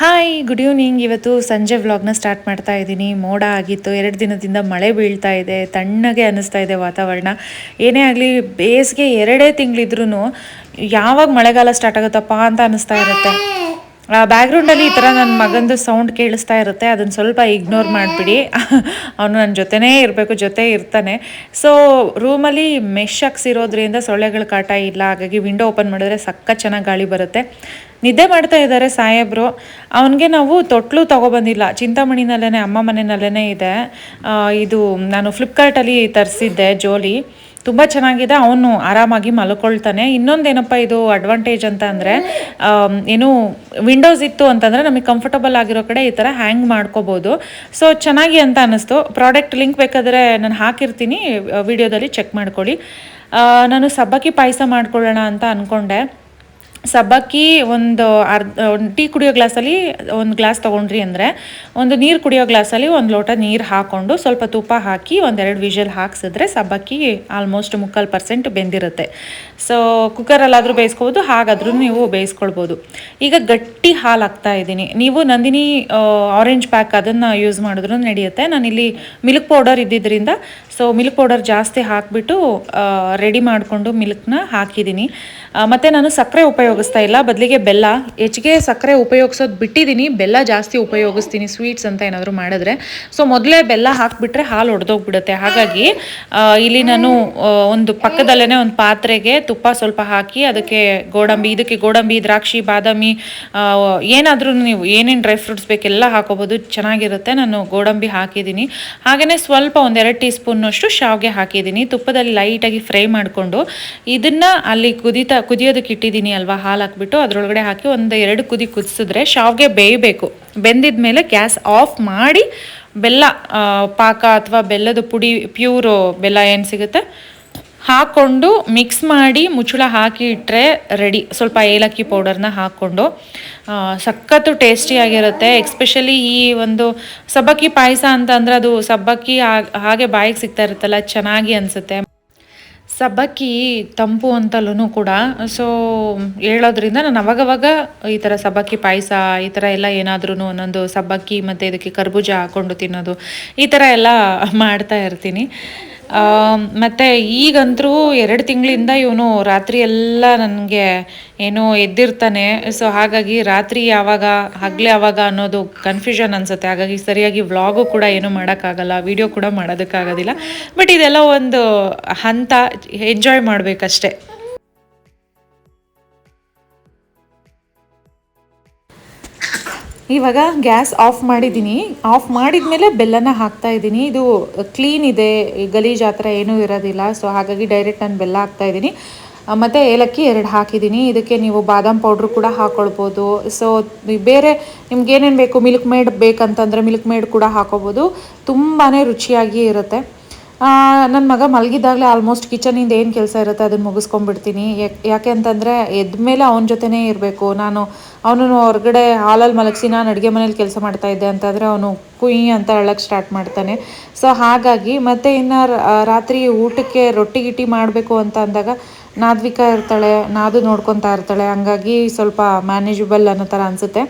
Hi good evening ಇವತ್ತು ಸಂಜೆ ವ್ಲಾಗ್ನ ಸ್ಟಾರ್ಟ್ ಮಾಡ್ತಾ ಇದ್ದೀನಿ. ಮೋಡ ಆಗಿತ್ತು, ಎರಡು ದಿನದಿಂದ ಮಳೆ ಬೀಳ್ತಾ ಇದೆ, ತಣ್ಣಗೆ ಅನ್ನಿಸ್ತಾ ಇದೆ ವಾತಾವರಣ. ಏನೇ ಆಗಲಿ, ಬೇಸಿಗೆ ಎರಡೇ ತಿಂಗಳಿದ್ರೂ ಯಾವಾಗ ಮಳೆಗಾಲ ಸ್ಟಾರ್ಟ್ ಆಗುತ್ತಪ್ಪ ಅಂತ ಅನ್ನಿಸ್ತಾ ಇರುತ್ತೆ. ಬ್ಯಾಕ್ಗ್ರೌಂಡಲ್ಲಿ ಈ ಥರ ನನ್ನ ಮಗಂದು ಸೌಂಡ್ ಕೇಳಿಸ್ತಾ ಇರುತ್ತೆ ಅದನ್ನು ಸ್ವಲ್ಪ ಇಗ್ನೋರ್ ಮಾಡಿಬಿಡಿ. ಅವನು ನನ್ನ ಜೊತೆನೇ ಇರಬೇಕು ಜೊತೆ ಇರ್ತಾನೆ. ಸೊ ರೂಮಲ್ಲಿ ಮೆಶ್ ಹಾಕ್ಸಿರೋದ್ರಿಂದ ಸೊಳ್ಳೆಗಳ ಕಾಟ ಇಲ್ಲ ಹಾಗಾಗಿ ವಿಂಡೋ ಓಪನ್ ಮಾಡಿದ್ರೆ ಸಕ್ಕ ಚೆನ್ನಾಗಿ ಗಾಳಿ ಬರುತ್ತೆ. ನಿದ್ದೆ ಮಾಡ್ತಾ ಇದ್ದಾರೆ ಸಾಹೇಬರು. ಅವನಿಗೆ ನಾವು ತೊಟ್ಲು ತೊಗೊಬಂದಿಲ್ಲ. ಚಿಂತಾಮಣಿನಲ್ಲೇ ಅಮ್ಮ ಮನೆಯಲ್ಲೇ ಇದೆ. ಇದು ನಾನು ಫ್ಲಿಪ್ಕಾರ್ಟಲ್ಲಿ ತರಿಸಿದ್ದೆ ಜೋಲಿ. ತುಂಬ ಚೆನ್ನಾಗಿದೆ. ಅವನು ಆರಾಮಾಗಿ ಮಲ್ಕೊಳ್ತಾನೆ. ಇನ್ನೊಂದೇನಪ್ಪ ಇದು ಅಡ್ವಾಂಟೇಜ್ ಅಂತ ಅಂದರೆ ಏನು ವಿಂಡೋಸ್ ಇತ್ತು ಅಂತಂದರೆ ನಮಗೆ ಕಂಫರ್ಟಬಲ್ ಆಗಿರೋ ಕಡೆ ಈ ಥರ ಹ್ಯಾಂಗ್ ಮಾಡ್ಕೋಬೋದು. ಸೊ ಚೆನ್ನಾಗಿ ಅಂತ ಅನ್ನಿಸ್ತು. ಪ್ರಾಡಕ್ಟ್ ಲಿಂಕ್ ಬೇಕಾದರೆ ನಾನು ಹಾಕಿರ್ತೀನಿ. ವಿಡಿಯೋದಲ್ಲಿ ಚೆಕ್ ಮಾಡ್ಕೊಳ್ಳಿ. ನಾನು ಸಬ್ಬಕ್ಕಿ ಪಾಯಸ ಮಾಡ್ಕೊಳ್ಳೋಣ ಅಂತ ಅಂದ್ಕೊಂಡೆ ಸಬ್ಬಕ್ಕಿ ಒಂದು ಅರ್ಧ, ಒಂದು ಟೀ ಕುಡಿಯೋ ಗ್ಲಾಸಲ್ಲಿ ಒಂದು ಗ್ಲಾಸ್ ತೊಗೊಂಡ್ರಿ ಅಂದರೆ ಒಂದು ನೀರು ಕುಡಿಯೋ ಗ್ಲಾಸಲ್ಲಿ ಒಂದು ಲೋಟ ನೀರು ಹಾಕ್ಕೊಂಡು ಸ್ವಲ್ಪ ತುಪ್ಪ ಹಾಕಿ ಒಂದೆರಡು ವಿಷಲ್ ಹಾಕ್ಸಿದ್ರೆ ಸಬ್ಬಕ್ಕಿ ಆಲ್ಮೋಸ್ಟ್ ಮುಕ್ಕಾಲು ಪರ್ಸೆಂಟ್ ಬೆಂದಿರುತ್ತೆ. ಸೊ ಕುಕ್ಕರಲ್ಲಾದರೂ ಬೇಯಿಸ್ಕೋಬೋದು ಹಾಗಾದ್ರೂ ನೀವು ಬೇಯಿಸ್ಕೊಳ್ಬೋದು. ಈಗ ಗಟ್ಟಿ ಹಾಲು ಹಾಕ್ತಾ ಇದ್ದೀನಿ. ನೀವು ನಂದಿನಿ ಆರೆಂಜ್ ಪ್ಯಾಕ್ ಅದನ್ನು ಯೂಸ್ ಮಾಡಿದ್ರು ನಡೆಯುತ್ತೆ. ನಾನಿಲ್ಲಿ ಮಿಲ್ಕ್ ಪೌಡರ್ ಇದ್ದಿದ್ದರಿಂದ ಸೊ ಮಿಲ್ಕ್ ಪೌಡರ್ ಜಾಸ್ತಿ ಹಾಕಿಬಿಟ್ಟು ರೆಡಿ ಮಾಡಿಕೊಂಡು ಮಿಲ್ಕ್ನ ಹಾಕಿದ್ದೀನಿ. ಮತ್ತು ನಾನು ಸಕ್ಕರೆ ಉಪಯೋಗಿಸ್ತಾ ಇಲ್ಲ. ಬದಲಿಗೆ ಬೆಲ್ಲ, ಹೆಚ್ಚಿಗೆ ಸಕ್ಕರೆ ಉಪಯೋಗಿಸೋದು ಬಿಟ್ಟಿದ್ದೀನಿ ಬೆಲ್ಲ ಜಾಸ್ತಿ ಉಪಯೋಗಿಸ್ತೀನಿ ಸ್ವೀಟ್ಸ್ ಅಂತ ಏನಾದರೂ ಮಾಡಿದ್ರೆ. ಸೊ ಮೊದಲೇ ಬೆಲ್ಲ ಹಾಕಿಬಿಟ್ರೆ ಹಾಲು ಒಡೆದೋಗ್ಬಿಡುತ್ತೆ. ಹಾಗಾಗಿ ಇಲ್ಲಿ ನಾನು ಒಂದು ಪಕ್ಕದಲ್ಲೇ ಒಂದು ಪಾತ್ರೆಗೆ ತುಪ್ಪ ಸ್ವಲ್ಪ ಹಾಕಿ, ಅದಕ್ಕೆ ಗೋಡಂಬಿ, ಇದಕ್ಕೆ ಗೋಡಂಬಿ, ದ್ರಾಕ್ಷಿ, ಬಾದಾಮಿ ಏನಾದರೂ ನೀವು ಏನೇನು ಡ್ರೈ ಫ್ರೂಟ್ಸ್ ಬೇಕೆಲ್ಲ ಹಾಕೋಬೋದು. ಚೆನ್ನಾಗಿರುತ್ತೆ. ನಾನು ಗೋಡಂಬಿ ಹಾಕಿದ್ದೀನಿ. ಹಾಗೆಯೇ ಸ್ವಲ್ಪ ಒಂದೆರಡು ಟೀ ಸ್ಪೂನ್ನಷ್ಟು ಶಾವಿಗೆ ಹಾಕಿದ್ದೀನಿ. ತುಪ್ಪದಲ್ಲಿ ಲೈಟಾಗಿ ಫ್ರೈ ಮಾಡಿಕೊಂಡು, ಇದನ್ನು ಅಲ್ಲಿ ಕುದಿತಾ, ಕುದಿಯೋದಕ್ಕೆ ಇಟ್ಟಿದ್ದೀನಿ ಅಲ್ವಾ? ಹಾಲು ಹಾಕ್ಬಿಟ್ಟು ಅದರೊಳಗಡೆ ಹಾಕಿ ಒಂದು ಎರಡು ಕುದಿ ಕುದಿಸಿದ್ರೆ ಶಾವ್ಗೆ ಬೇಯಬೇಕು. ಬೆಂದಿದ ಮೇಲೆ ಗ್ಯಾಸ್ ಆಫ್ ಮಾಡಿ ಬೆಲ್ಲ ಪಾಕ ಅಥವಾ ಬೆಲ್ಲದ ಪುಡಿ, ಪ್ಯೂರು ಬೆಲ್ಲ ಏನು ಸಿಗುತ್ತೆ? ಹಾಕ್ಕೊಂಡು ಮಿಕ್ಸ್ ಮಾಡಿ ಮುಚ್ಚಳ ಹಾಕಿ ಇಟ್ಟರೆ ರೆಡಿ. ಸ್ವಲ್ಪ ಏಲಕ್ಕಿ ಪೌಡರ್ನ ಹಾಕ್ಕೊಂಡು ಸಖತ್ತು ಟೇಸ್ಟಿಯಾಗಿರುತ್ತೆ ಎಕ್ಸ್ಪೆಷಲಿ ಈ ಒಂದು ಸಬ್ಬಕ್ಕಿ ಪಾಯಸ ಅಂತ ಅದು ಸಬ್ಬಕ್ಕಿ ಹಾಗೆ ಬಾಯಿಗೆ ಸಿಗ್ತಾ ಇರುತ್ತಲ್ಲ, ಚೆನ್ನಾಗಿ ಅನಿಸುತ್ತೆ. ಸಬ್ಬಕ್ಕಿ ತಂಪು ಅಂತಲೂ ಕೂಡ ಸೊ ಹೇಳೋದ್ರಿಂದ ನಾನು ಅವಾಗವಾಗ ಈ ಥರ ಸಬ್ಬಕ್ಕಿ ಪಾಯಸ, ಈ ಥರ ಎಲ್ಲ ಏನಾದ್ರೂ ಒಂದೊಂದು ಸಬ್ಬಕ್ಕಿ ಮತ್ತು ಇದಕ್ಕೆ ಕರ್ಬೂಜ ಹಾಕ್ಕೊಂಡು ತಿನ್ನೋದು, ಈ ಥರ ಎಲ್ಲ ಮಾಡ್ತಾ ಇರ್ತೀನಿ. ಮತ್ತೆ ಈಗಂತರೂ ಎರಡು ತಿಂಗಳಿಂದ ಇವನು ರಾತ್ರಿ ಎಲ್ಲ ನನಗೆ ಏನೋ ಎದ್ದಿರ್ತಾನೆ. ಸೊ ಹಾಗಾಗಿ ರಾತ್ರಿ ಯಾವಾಗ, ಹಗಲೇ ಯಾವಾಗ ಅನ್ನೋದು ಕನ್ಫ್ಯೂಷನ್ ಅನಿಸುತ್ತೆ. ಹಾಗಾಗಿ ಸರಿಯಾಗಿ ವ್ಲಾಗು ಕೂಡ ಏನು ಮಾಡೋಕ್ಕಾಗಲ್ಲ ವಿಡಿಯೋ ಕೂಡ ಮಾಡೋದಕ್ಕಾಗೋದಿಲ್ಲ. ಬಟ್ ಇದೆಲ್ಲ ಒಂದು ಹಂತ ಎಂಜಾಯ್ ಮಾಡಬೇಕಷ್ಟೆ. ಇವಾಗ ಗ್ಯಾಸ್ ಆಫ್ ಮಾಡಿದ್ದೀನಿ. ಆಫ್ ಮಾಡಿದ ಮೇಲೆ ಬೆಲ್ಲನ ಹಾಕ್ತಾ ಇದ್ದೀನಿ. ಇದು ಕ್ಲೀನ್ ಇದೆ. ಗಲೀಜು ಆ ಥರ ಏನೂ ಇರೋದಿಲ್ಲ. ಸೊ ಹಾಗಾಗಿ ಡೈರೆಕ್ಟ್ ನಾನು ಬೆಲ್ಲ ಹಾಕ್ತಾ ಇದ್ದೀನಿ. ಮತ್ತು ಮತ್ತೆ ಏಲಕ್ಕಿ ಎರಡು ಹಾಕಿದ್ದೀನಿ. ಇದಕ್ಕೆ ನೀವು ಬಾದಾಮ್ ಪೌಡ್ರು ಕೂಡ ಹಾಕ್ಕೊಳ್ಬೋದು ಸೊ ಬೇರೆ ನಿಮ್ಗೆ ಏನೇನು ಬೇಕು? ಮಿಲ್ಕ್ ಮೇಡ್ ಬೇಕಂತಂದರೆ ಮಿಲ್ಕ್ ಮೇಡ್ ಕೂಡ ಹಾಕೋಬೋದು ತುಂಬಾ ರುಚಿಯಾಗಿ ಇರುತ್ತೆ. ನನ್ನ ಮಗ ಮಲಗಿದ್ದಾಗಲೇ ಆಲ್ಮೋಸ್ಟ್ ಕಿಚನಿಂದ ಏನು ಕೆಲಸ ಇರುತ್ತೆ ಅದನ್ನು ಮುಗಿಸ್ಕೊಂಡ್ಬಿಡ್ತೀನಿ. ಯಾಕ್- ಅಂತಂದರೆ ಎದ್ದ ಮೇಲೆ ಅವನ ಜೊತೆನೇ ಇರಬೇಕು. ನಾನು ಅವನನ್ನು ಹೊರಗಡೆ ಹಾಲಲ್ಲಿ ಮಲಗಿಸಿ ನಾನು ಅಡುಗೆ ಮನೇಲಿ ಕೆಲಸ ಮಾಡ್ತಾ ಇದ್ದೆ ಅಂತಂದರೆ ಅವನು ಕುಯಿ ಅಂತ ಅಳಕ್ಕೆ ಸ್ಟಾರ್ಟ್ ಮಾಡ್ತಾನೆ. ಸೊ ಹಾಗಾಗಿ ಮತ್ತು ಇನ್ನು ರಾತ್ರಿ ಊಟಕ್ಕೆ ರೊಟ್ಟಿ ಗಿಟ್ಟಿ ಮಾಡಬೇಕು ಅಂತ ಅಂದಾಗ ನಾದ್ವಿಕಾ ಇರ್ತಾಳೆ, ನಾದು ನೋಡ್ಕೊತಾ ಇರ್ತಾಳೆ. ಹಂಗಾಗಿ ಸ್ವಲ್ಪ ಮ್ಯಾನೇಜಬಲ್ ಅನ್ನೋ ಥರ ಅನಿಸುತ್ತೆ.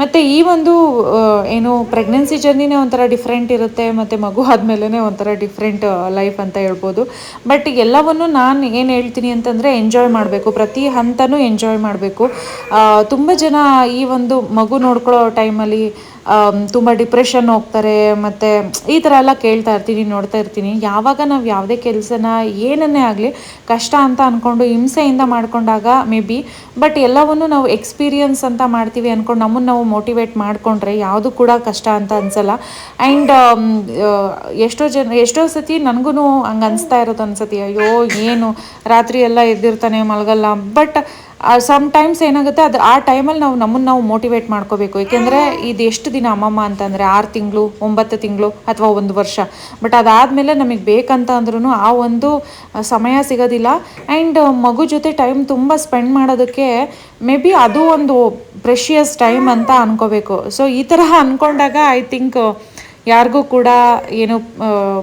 ಮತ್ತು ಈ ಒಂದು ಏನು ಪ್ರೆಗ್ನೆನ್ಸಿ ಜರ್ನಿನೇ ಒಂಥರ ಡಿಫ್ರೆಂಟ್ ಇರುತ್ತೆ, ಮತ್ತು ಮಗು ಆದಮೇಲೆ ಒಂಥರ ಡಿಫ್ರೆಂಟ್ ಲೈಫ್ ಅಂತ ಹೇಳ್ಬೋದು. ಬಟ್ ಎಲ್ಲವನ್ನು ನಾನು ಏನು ಹೇಳ್ತೀನಿ ಅಂತಂದರೆ ಎಂಜಾಯ್ ಮಾಡಬೇಕು. ಪ್ರತಿ ಹಂತನೂ ಎಂಜಾಯ್ ಮಾಡಬೇಕು. ತುಂಬ ಜನ ಈ ಒಂದು ಮಗು ನೋಡ್ಕೊಳ್ಳೋ ಟೈಮಲ್ಲಿ ತುಂಬ ಡಿಪ್ರೆಷನ್ ಹೋಗ್ತಾರೆ, ಮತ್ತು ಈ ಥರ ಎಲ್ಲ ಕೇಳ್ತಾ ಇರ್ತೀನಿ, ನೋಡ್ತಾ ಇರ್ತೀನಿ. ಯಾವಾಗ ನಾವು ಯಾವುದೇ ಕೆಲಸನ ಏನನ್ನೇ ಆಗಲಿ ಕಷ್ಟ ಅಂತ ಅಂದ್ಕೊಂಡು ಹಿಂಸೆಯಿಂದ ಮಾಡಿಕೊಂಡಾಗ ಮೇ ಬಿ ಬಟ್ ಎಲ್ಲವನ್ನು ನಾವು ಎಕ್ಸ್ಪೀರಿಯನ್ಸ್ ಅಂತ ಮಾಡ್ತೀವಿ ಅಂದ್ಕೊಂಡು ನಮ್ಮನ್ನು ನಾವು ಮೋಟಿವೇಟ್ ಮಾಡಿಕೊಂಡ್ರೆ ಯಾವುದು ಕೂಡ ಕಷ್ಟ ಅಂತ ಅನ್ಸಲ್ಲ. ಆ್ಯಂಡ್ ಎಷ್ಟೋ ಜನ, ಎಷ್ಟೋ ಸತಿ ನನಗೂ ಹಂಗೆ ಅನಿಸ್ತಾ ಇರೋದು ಅನ್ಸತಿ ಅಯ್ಯೋ, ಏನು? ರಾತ್ರಿ ಎಲ್ಲ ಎದ್ದಿರ್ತಾನೆ ಮಲಗಲ್ಲ. ಬಟ್ ಸಮ್ ಟೈಮ್ಸ್ ಏನಾಗುತ್ತೆ, ಅದು ಆ ಟೈಮಲ್ಲಿ ನಾವು ನಮ್ಮನ್ನು ನಾವು ಮೋಟಿವೇಟ್ ಮಾಡ್ಕೋಬೇಕು. ಏಕೆಂದರೆ ಇದು ಎಷ್ಟು ದಿನ ಅಮ್ಮಮ್ಮ ಅಂತಂದರೆ ಆರು ತಿಂಗಳು, ಒಂಬತ್ತು ತಿಂಗಳು ಅಥವಾ ಒಂದು ವರ್ಷ. ಬಟ್ ಅದಾದಮೇಲೆ ನಮಗೆ ಬೇಕಂತ ಅಂದ್ರೂ ಆ ಒಂದು ಸಮಯ ಸಿಗೋದಿಲ್ಲ. ಆ್ಯಂಡ್ ಮಗು ಜೊತೆ ಟೈಮ್ ತುಂಬ ಸ್ಪೆಂಡ್ ಮಾಡೋದಕ್ಕೆ ಮೇ ಬಿ ಅದು ಒಂದು ಪ್ರೆಷಿಯಸ್ ಟೈಮ್ ಅಂತ ಅನ್ಕೋಬೇಕು. ಸೊ ಈ ಥರ ಅಂದ್ಕೊಂಡಾಗ ಐ ಥಿಂಕ್ ಯಾರಿಗೂ ಕೂಡ ಏನು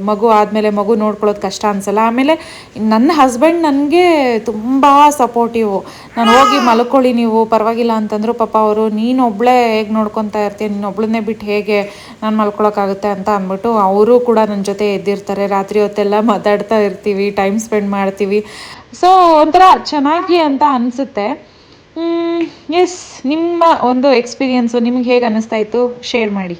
ಮಗು ಆದಮೇಲೆ ಮಗು ನೋಡ್ಕೊಳ್ಳೋದು ಕಷ್ಟ ಅನ್ಸಲ್ಲ. ಆಮೇಲೆ ನನ್ನ ಹಸ್ಬೆಂಡ್ ನನಗೆ ತುಂಬ ಸಪೋರ್ಟಿವು ನಾನು ಹೋಗಿ ಮಲ್ಕೊಳ್ಳಿ ನೀವು, ಪರವಾಗಿಲ್ಲ ಅಂತಂದ್ರು ಪಾಪ ಅವರು, ನೀನು ಒಬ್ಳೇ ಹೇಗೆ ನೋಡ್ಕೊತಾ ಇರ್ತೀನಿ ನೀನು ಒಬ್ಳನ್ನೇ ಬಿಟ್ಟು ಹೇಗೆ ನಾನು ಮಲ್ಕೊಳ್ಳೋಕ್ಕಾಗುತ್ತೆ ಅಂತ ಅಂದ್ಬಿಟ್ಟು ಅವರು ಕೂಡ ನನ್ನ ಜೊತೆ ಎದ್ದಿರ್ತಾರೆ. ರಾತ್ರಿ ಹೊತ್ತೆಲ್ಲ ಮಾತಾಡ್ತಾ ಇರ್ತೀವಿ ಟೈಮ್ ಸ್ಪೆಂಡ್ ಮಾಡ್ತೀವಿ. ಸೊ ಒಂಥರ ಚೆನ್ನಾಗಿ ಅಂತ ಅನಿಸುತ್ತೆ. ಎಸ್ ನಿಮ್ಮ ಒಂದು ಎಕ್ಸ್ಪೀರಿಯನ್ಸು ನಿಮ್ಗೆ ಹೇಗೆ ಅನ್ನಿಸ್ತಾ ಇತ್ತು ಶೇರ್ ಮಾಡಿ.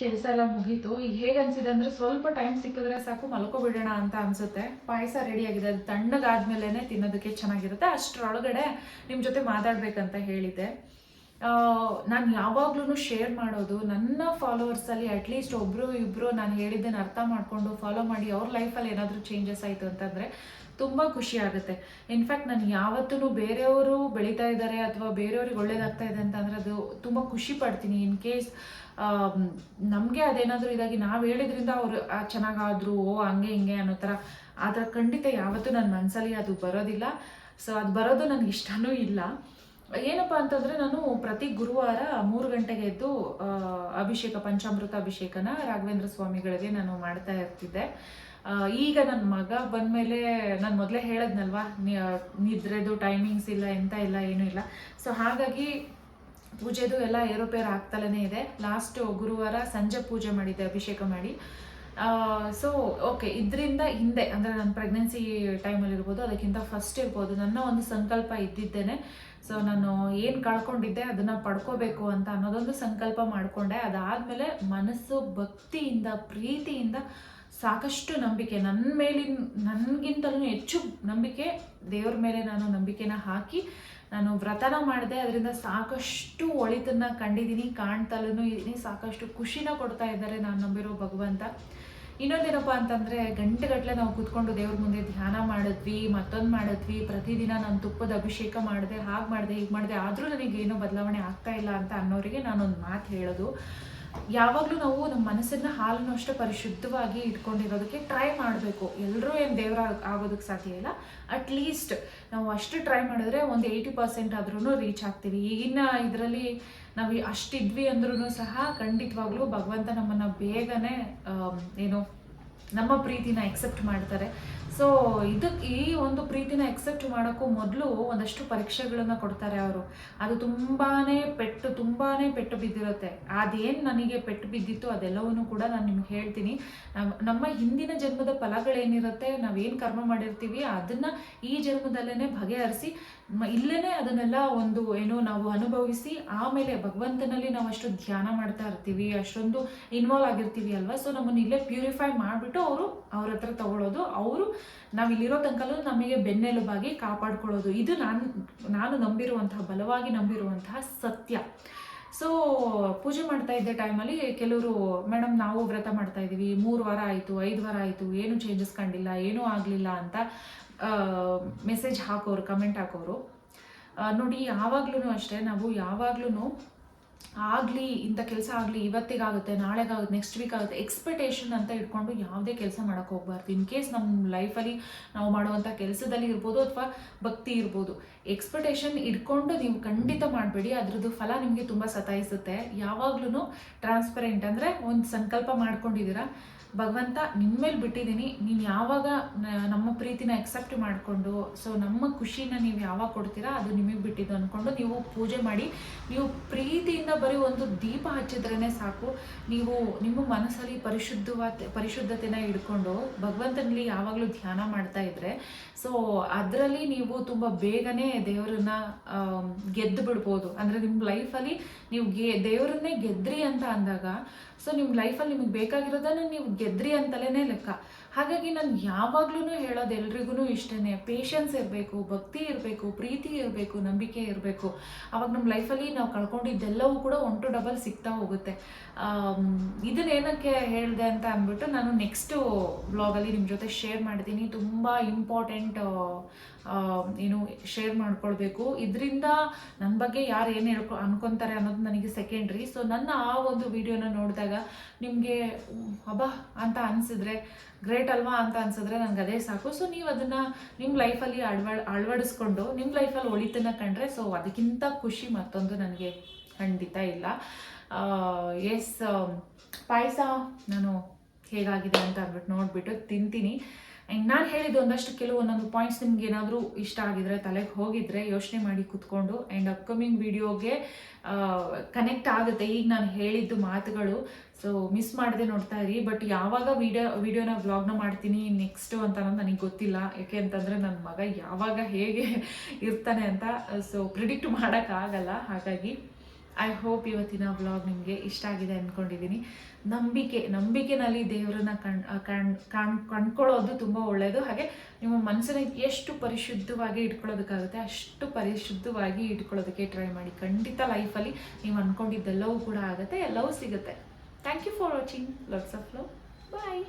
ಕೆಲಸ ಎಲ್ಲ ಮುಗೀತು. ಈಗ ಹೇಗೆ ಅನ್ಸಿದೆ ಅಂದ್ರೆ ಸ್ವಲ್ಪ ಟೈಮ್ ಸಿಕ್ಕಿದ್ರೆ ಸಾಕು, ಮಲ್ಕೋಬಿಡೋಣ ಅಂತ ಅನ್ಸುತ್ತೆ. ಪಾಯಸ ರೆಡಿ ಆಗಿದೆ. ಅದು ತಣ್ಣಗಾದ್ಮೇಲೆ ತಿನ್ನೋದಕ್ಕೆ ಚೆನ್ನಾಗಿರುತ್ತೆ. ಅಷ್ಟರೊಳಗಡೆ ನಿಮ್ಮ ಜೊತೆ ಮಾತಾಡ್ಬೇಕಂತ ಹೇಳಿದ್ದೆ. ನಾನು ಯಾವಾಗ್ಲೂ ಶೇರ್ ಮಾಡೋದು, ನನ್ನ ಫಾಲೋವರ್ಸಲ್ಲಿ ಅಟ್ಲೀಸ್ಟ್ ಒಬ್ಬರು ಇಬ್ಬರು ನಾನು ಹೇಳಿದ್ದನ್ನು ಅರ್ಥ ಮಾಡಿಕೊಂಡು ಫಾಲೋ ಮಾಡಿ ಅವ್ರ ಲೈಫಲ್ಲಿ ಏನಾದರೂ ಚೇಂಜಸ್ ಆಯಿತು ಅಂತಂದರೆ ತುಂಬ ಖುಷಿ ಆಗುತ್ತೆ. ಇನ್ಫ್ಯಾಕ್ಟ್ ನಾನು ಯಾವತ್ತೂ ಬೇರೆಯವರು ಬೆಳೀತಾ ಇದ್ದಾರೆ ಅಥವಾ ಬೇರೆಯವ್ರಿಗೆ ಒಳ್ಳೇದಾಗ್ತಾ ಇದೆ ಅಂತಂದರೆ ಅದು ತುಂಬ ಖುಷಿ ಪಡ್ತೀನಿ. ಇನ್ ಕೇಸ್ ನಮಗೆ ಅದೇನಾದರೂ ಇದಾಗಿ ನಾವು ಹೇಳಿದ್ರಿಂದ ಅವರು ಚೆನ್ನಾಗಾದ್ರು, ಓ, ಹಂಗೆ, ಹಿಂಗೆ ಅನ್ನೋ ಥರ ಆ ಥರ ಖಂಡಿತ ಯಾವತ್ತೂ ನನ್ನ ಮನಸ್ಸಲ್ಲಿ ಅದು ಬರೋದಿಲ್ಲ. ಸೊ ಅದು ಬರೋದು ನನಗೆ ಇಷ್ಟನೂ ಇಲ್ಲ. ಏನಪ್ಪ ಅಂತಂದರೆ ನಾನು ಪ್ರತಿ ಗುರುವಾರ ಮೂರು ಗಂಟೆಗೆ ಎದ್ದು ಅಭಿಷೇಕ, ಪಂಚಾಮೃತ ಅಭಿಷೇಕನ ರಾಘವೇಂದ್ರ ಸ್ವಾಮಿಗಳಿಗೆ ನಾನು ಮಾಡ್ತಾ ಇರ್ತಿದ್ದೆ. ಈಗ ನನ್ನ ಮಗ ಬಂದಮೇಲೆ ನಾನು ಮೊದಲೇ ಹೇಳದ್ನಲ್ವಾ ನಿದ್ರೆದು ಟೈಮಿಂಗ್ಸ್ ಇಲ್ಲ, ಎಂತ ಇಲ್ಲ, ಏನೂ ಇಲ್ಲ. ಸೊ ಹಾಗಾಗಿ ಪೂಜೆದು ಎಲ್ಲ ಏರೋಪೇರ್ ಆಗ್ತಲೇ ಇದೆ. ಲಾಸ್ಟ್ ಗುರುವಾರ ಸಂಜೆ ಪೂಜೆ ಮಾಡಿದ್ದೆ, ಅಭಿಷೇಕ ಮಾಡಿ. ಸೊ ಓಕೆ ಇದರಿಂದ ಹಿಂದೆ, ಅಂದರೆ ನನ್ನ ಪ್ರೆಗ್ನೆನ್ಸಿ ಟೈಮಲ್ಲಿ ಇರ್ಬೋದು ಅದಕ್ಕಿಂತ ಫಸ್ಟ್ ಇರ್ಬೋದು. ನನ್ನ ಒಂದು ಸಂಕಲ್ಪ ಇದ್ದಿದ್ದೇನೆ. ಸೊ ನಾನು ಏನು ಕಳ್ಕೊಂಡಿದ್ದೆ ಅದನ್ನು ಪಡ್ಕೋಬೇಕು ಅಂತ ಅನ್ನೋದೊಂದು ಸಂಕಲ್ಪ ಮಾಡಿಕೊಂಡೆ. ಅದಾದಮೇಲೆ ಮನಸ್ಸು ಭಕ್ತಿಯಿಂದ, ಪ್ರೀತಿಯಿಂದ ಸಾಕಷ್ಟು ನಂಬಿಕೆ ನನ್ನ ಮೇಲಿನ, ನನಗಿಂತಲೂ ಹೆಚ್ಚು ನಂಬಿಕೆ, ದೇವ್ರ ಮೇಲೆ ನಾನು ನಂಬಿಕೆನ ಹಾಕಿ ನಾನು ವ್ರತನ ಮಾಡಿದೆ. ಅದರಿಂದ ಸಾಕಷ್ಟು ಒಳಿತನ್ನ ಕಂಡಿದ್ದೀನಿ, ಕಾಣ್ತಲೂ ಇದ್ದೀನಿ, ಸಾಕಷ್ಟು ಖುಷಿನ ಕೊಡ್ತಾ ಇದ್ದಾರೆ ನಾನು ನಂಬಿರೋ ಭಗವಂತ. ಇನ್ನೊಂದೇನಪ್ಪ ಅಂತಂದರೆ ಗಂಟೆಗಟ್ಟಲೆ ನಾವು ಕೂತ್ಕೊಂಡು ದೇವ್ರ ಮುಂದೆ ಧ್ಯಾನ ಮಾಡಿದ್ವಿ, ಮತ್ತೊಂದು ಮಾಡಿದ್ವಿ, ಪ್ರತಿದಿನ ನಾನು ತುಪ್ಪದ ಅಭಿಷೇಕ ಮಾಡಿದೆ, ಹಾಗೆ ಮಾಡಿದೆ, ಹೀಗೆ ಮಾಡಿದೆ, ಆದರೂ ನನಗೇನೋ ಬದಲಾವಣೆ ಆಗ್ತಾ ಇಲ್ಲ ಅಂತ ಅನ್ನೋರಿಗೆ ನಾನೊಂದು ಮಾತು ಹೇಳೋದು. ಯಾವಾಗಲೂ ನಾವು ನಮ್ಮ ಮನಸ್ಸನ್ನ ಹಾಲನ್ನು ಅಷ್ಟೇ ಪರಿಶುದ್ಧವಾಗಿ ಇಟ್ಕೊಂಡಿರೋದಕ್ಕೆ ಟ್ರೈ ಮಾಡಬೇಕು. ಎಲ್ಲರೂ ಏನು ದೇವರ ಆಗೋದಕ್ಕೆ ಸಾಧ್ಯ ಇಲ್ಲ. ಅಟ್ಲೀಸ್ಟ್ ನಾವು ಅಷ್ಟು ಟ್ರೈ ಮಾಡಿದ್ರೆ ಒಂದು ಏಯ್ಟಿ ಪರ್ಸೆಂಟ್ ಆದ್ರೂ ರೀಚ್ ಆಗ್ತೀವಿ. ಈಗಿನ ಇದರಲ್ಲಿ ನಾವು ಅಷ್ಟಿದ್ವಿ ಅಂದ್ರೂ ಸಹ ಖಂಡಿತವಾಗ್ಲೂ ಭಗವಂತ ನಮ್ಮನ್ನು ಬೇಗನೆ ಏನು ನಮ್ಮ ಪ್ರೀತಿನ ಎಕ್ಸೆಪ್ಟ್ ಮಾಡ್ತಾರೆ. ಸೊ ಇದಕ್ಕೆ ಈ ಒಂದು ಪ್ರೀತಿನ ಎಕ್ಸೆಪ್ಟ್ ಮಾಡೋಕ್ಕೂ ಮೊದಲು ಒಂದಷ್ಟು ಪರೀಕ್ಷೆಗಳನ್ನು ಕೊಡ್ತಾರೆ ಅವರು. ಅದು ತುಂಬಾ ಪೆಟ್ಟು ತುಂಬಾ ಪೆಟ್ಟು ಬಿದ್ದಿರುತ್ತೆ. ಅದೇನು ನನಗೆ ಪೆಟ್ಟು ಬಿದ್ದಿತ್ತು ಅದೆಲ್ಲವನ್ನೂ ಕೂಡ ನಾನು ನಿಮ್ಗೆ ಹೇಳ್ತೀನಿ. ನಮ್ಮ ಹಿಂದಿನ ಜನ್ಮದ ಫಲಗಳೇನಿರುತ್ತೆ, ನಾವೇನು ಕರ್ಮ ಮಾಡಿರ್ತೀವಿ, ಅದನ್ನು ಈ ಜನ್ಮದಲ್ಲೇ ಬಗೆಹರಿಸಿ ಇಲ್ಲೇ ಅದನ್ನೆಲ್ಲ ಒಂದು, ಏನು ನಾವು ಅನುಭವಿಸಿ, ಆಮೇಲೆ ಭಗವಂತನಲ್ಲಿ ನಾವು ಅಷ್ಟು ಧ್ಯಾನ ಮಾಡ್ತಾ ಇರ್ತೀವಿ, ಅಷ್ಟೊಂದು ಇನ್ವಾಲ್ವ್ ಆಗಿರ್ತೀವಿ ಅಲ್ವಾ? ಸೊ ನಮ್ಮನ್ನು ಇಲ್ಲೇ ಪ್ಯೂರಿಫೈ ಮಾಡಿಬಿಟ್ಟು ಅವರು ಅವ್ರ ಹತ್ರ ತಗೊಳ್ಳೋದು ಅವರು ನಾವು ಇಲ್ಲಿರೋ ನಮಗೆ ಬೆನ್ನೆಲುಬಾಗಿ ಕಾಪಾಡ್ಕೊಳ್ಳೋದು. ಇದು ನಾನು ನಾನು ನಂಬಿರುವಂತಹ, ಬಲವಾಗಿ ನಂಬಿರುವಂತಹ ಸತ್ಯ. ಸೊ ಪೂಜೆ ಮಾಡ್ತಾ ಇದ್ದ ಟೈಮಲ್ಲಿ ಕೆಲವರು ಮೇಡಮ್ ನಾವು ವ್ರತ ಮಾಡ್ತಾ ಇದ್ದೀವಿ. ಮೂರು ವಾರ ಆಯಿತು, ಐದು ವಾರ ಆಯಿತು, ಏನು ಚೇಂಜಸ್ ಕಂಡಿಲ್ಲ, ಏನೂ ಆಗಲಿಲ್ಲ ಅಂತ ಮೆಸೇಜ್ ಹಾಕೋರು ಕಮೆಂಟ್ ಹಾಕೋರು. ನೋಡಿ ಯಾವಾಗ್ಲೂ ಅಷ್ಟೇ, ನಾವು ಯಾವಾಗ್ಲೂ ಆಗಲಿ, ಇಂಥ ಕೆಲಸ ಆಗಲಿ, ಇವತ್ತಿಗಾಗುತ್ತೆ, ನಾಳೆಗಾಗುತ್ತೆ ನೆಕ್ಸ್ಟ್ ವೀಕ್ ಆಗುತ್ತೆ ಎಕ್ಸ್ಪೆಕ್ಟೇಷನ್ ಅಂತ ಇಟ್ಕೊಂಡು ಯಾವುದೇ ಕೆಲಸ ಮಾಡೋಕ್ಕೆ ಹೋಗ್ಬಾರ್ದು. ಇನ್ ಕೇಸ್ ನಮ್ಮ ಲೈಫಲ್ಲಿ ನಾವು ಮಾಡುವಂಥ ಕೆಲಸದಲ್ಲಿ ಇರ್ಬೋದು ಅಥವಾ ಭಕ್ತಿ ಇರ್ಬೋದು ಎಕ್ಸ್ಪೆಕ್ಟೇಷನ್ ಇಟ್ಕೊಂಡು ನೀವು ಖಂಡಿತ ಮಾಡಬೇಡಿ. ಅದ್ರದ್ದು ಫಲ ನಿಮಗೆ ತುಂಬ ಸತಾಯಿಸುತ್ತೆ. ಯಾವಾಗ್ಲೂ ಟ್ರಾನ್ಸ್ಪರೆಂಟ್ ಅಂದರೆ ಒಂದು ಸಂಕಲ್ಪ ಮಾಡ್ಕೊಂಡಿದ್ದೀರಾ, ಭಗವಂತ ನಿಮ್ಮ ಮೇಲೆ ಬಿಟ್ಟಿದ್ದೀನಿ, ನೀನು ಯಾವಾಗ ನಮ್ಮ ಪ್ರೀತಿನ ಎಕ್ಸೆಪ್ಟ್ ಮಾಡಿಕೊಂಡು ಸೊ ನಮ್ಮ ಖುಷಿನ ನೀವು ಯಾವಾಗ ಕೊಡ್ತೀರಾ, ಅದು ನಿಮಗೆ ಬಿಟ್ಟಿದ್ದು ಅಂದ್ಕೊಂಡು ನೀವು ಪೂಜೆ ಮಾಡಿ, ನೀವು ಪ್ರೀತಿಯಿಂದ ಬರೀ ಒಂದು ದೀಪ ಹಚ್ಚಿದ್ರೇ ಸಾಕು. ನೀವು ನಿಮ್ಮ ಮನಸ್ಸಲ್ಲಿ ಪರಿಶುದ್ಧವಾದ, ಪರಿಶುದ್ಧತೆನ ಇಟ್ಕೊಂಡು ಭಗವಂತನಲ್ಲಿ ಯಾವಾಗಲೂ ಧ್ಯಾನ ಮಾಡ್ತಾ ಇದ್ರೆ, ಸೊ ಅದರಲ್ಲಿ ನೀವು ತುಂಬ ಬೇಗನೆ ದೇವರನ್ನ ಗೆದ್ದು ಬಿಡ್ಬೋದು. ಅಂದರೆ ನಿಮ್ಮ ಲೈಫಲ್ಲಿ ನೀವು ಗೆ, ದೇವರನ್ನೇ ಗೆದ್ರಿ ಅಂತ ಅಂದಾಗ, ಸೊ ನಿಮ್ಮ ಲೈಫಲ್ಲಿ ನಿಮಗೆ ಬೇಕಾಗಿರೋದನ್ನ ನೀವು ಗೆದ್ರಿ ಅಂತಲೇ ಲೆಕ್ಕ. ಹಾಗಾಗಿ ನಾನು ಯಾವಾಗ್ಲೂ ಹೇಳೋದು ಎಲ್ರಿಗೂ ಇಷ್ಟನೇ. ಪೇಷನ್ಸ್ ಇರಬೇಕು, ಭಕ್ತಿ ಇರಬೇಕು, ಪ್ರೀತಿ ಇರಬೇಕು, ನಂಬಿಕೆ ಇರಬೇಕು. ಅವಾಗ ನಮ್ಮ ಲೈಫಲ್ಲಿ ನಾವು ಕಳ್ಕೊಂಡಿದ್ದೆಲ್ಲವೂ ಕೂಡ ಒನ್ ಟು ಡಬಲ್ ಸಿಗ್ತಾ ಹೋಗುತ್ತೆ. ಇದನ್ನೇನಕ್ಕೆ ಹೇಳಿದೆ ಅಂತ ಅಂದ್ಬಿಟ್ಟು ನಾನು ನೆಕ್ಸ್ಟು ಬ್ಲಾಗಲ್ಲಿ ನಿಮ್ಮ ಜೊತೆ ಶೇರ್ ಮಾಡ್ತೀನಿ. ತುಂಬ ಇಂಪಾರ್ಟೆಂಟ್ ಏನು ಶೇರ್ ಮಾಡ್ಕೊಳ್ಬೇಕು. ಇದರಿಂದ ನನ್ನ ಬಗ್ಗೆ ಯಾರು ಏನು ಹೇಳ್ಕೊ, ಅನ್ಕೊತಾರೆ ಅನ್ನೋದು ನನಗೆ ಸೆಕೆಂಡ್ರಿ ಸೊ ನನ್ನ ಆ ಒಂದು ವಿಡಿಯೋನ ನೋಡಿದಾಗ ನಿಮಗೆ ಹಬ್ಬ ಅಂತ ಅನಿಸಿದ್ರೆ ಗ್ರೇಟ್ ಅಲ್ವಾ ಅಂತ ಅನ್ಸಿದ್ರೆ ನನಗೆ ಅದೇ ಸಾಕು. ಸೊ ನೀವು ಅದನ್ನು ನಿಮ್ಮ ಲೈಫಲ್ಲಿ ಅಳ್ವ, ಅಳವಡಿಸ್ಕೊಂಡು ನಿಮ್ಮ ಲೈಫಲ್ಲಿ ಒಳಿತನ್ನ ಕಂಡ್ರೆ ಸೊ ಅದಕ್ಕಿಂತ ಖುಷಿ ಮತ್ತೊಂದು ನನಗೆ ಖಂಡಿತ ಇಲ್ಲ. ಎಸ್ ಪಾಯಸ ನಾನು ಹೇಗಾಗಿದೆ ಅಂತ ಅಂದ್ಬಿಟ್ಟು ನೋಡಿಬಿಟ್ಟು ತಿಂತೀನಿ. ಆ್ಯಂಡ್ ನಾನು ಹೇಳಿದ ಒಂದಷ್ಟು ಕೆಲವು ಒಂದೊಂದು ಪಾಯಿಂಟ್ಸ್ ನಿಮ್ಗೆ ಏನಾದರೂ ಇಷ್ಟ ಆಗಿದ್ರೆ, ತಲೆಗೆ ಹೋಗಿದ್ರೆ ಯೋಚನೆ ಮಾಡಿ ಕುತ್ಕೊಂಡು ಆ್ಯಂಡ್ ಅಪ್ಕಮಿಂಗ್ ವಿಡಿಯೋಗೆ ಕನೆಕ್ಟ್ ಆಗುತ್ತೆ. ಈಗ ನಾನು ಹೇಳಿದ್ದು ಮಾತುಗಳು. ಸೊ ಮಿಸ್ ಮಾಡದೆ ನೋಡ್ತಾ ಇರಿ. ಬಟ್ ಯಾವಾಗ ವಿಡಿಯೋ ವಿಡಿಯೋನ ವ್ಲಾಗ್ನ ಮಾಡ್ತೀನಿ ನೆಕ್ಸ್ಟು ಅಂತ ಅನ್ನೋದು ನನಗೆ ಗೊತ್ತಿಲ್ಲ. ಯಾಕೆ ಅಂತಂದರೆ ನನ್ನ ಮಗ ಯಾವಾಗ ಹೇಗೆ ಇರ್ತಾನೆ ಅಂತ ಸೊ ಪ್ರಿಡಿಕ್ಟ್ ಮಾಡೋಕ್ಕಾಗಲ್ಲ ಹಾಗಾಗಿ ಐ ಹೋಪ್ ಇವತ್ತಿನ ಬ್ಲಾಗ್ ನಿಮಗೆ ಇಷ್ಟ ಆಗಿದೆ ಅಂದ್ಕೊಂಡಿದ್ದೀನಿ ನಂಬಿಕೆ, ನಂಬಿಕೆನಲ್ಲಿ ದೇವರನ್ನ ಕಣ್ ಕಣ್ ಕಾಣ್, ಕಂಡ್ಕೊಳ್ಳೋದು ತುಂಬ ಒಳ್ಳೆಯದು ಹಾಗೆ ನಿಮ್ಮ ಮನಸ್ಸನ್ನ ಎಷ್ಟು ಪರಿಶುದ್ಧವಾಗಿ ಇಟ್ಕೊಳ್ಳೋದಕ್ಕಾಗುತ್ತೆ ಅಷ್ಟು ಪರಿಶುದ್ಧವಾಗಿ ಇಟ್ಕೊಳ್ಳೋದಕ್ಕೆ ಟ್ರೈ ಮಾಡಿ. ಖಂಡಿತ ಲೈಫಲ್ಲಿ ನೀವು ಅಂದ್ಕೊಂಡಿದ್ದೆಲ್ಲವೂ ಕೂಡ ಆಗುತ್ತೆ, ಎಲ್ಲವೂ ಸಿಗುತ್ತೆ. Thank you for watching loves of love bye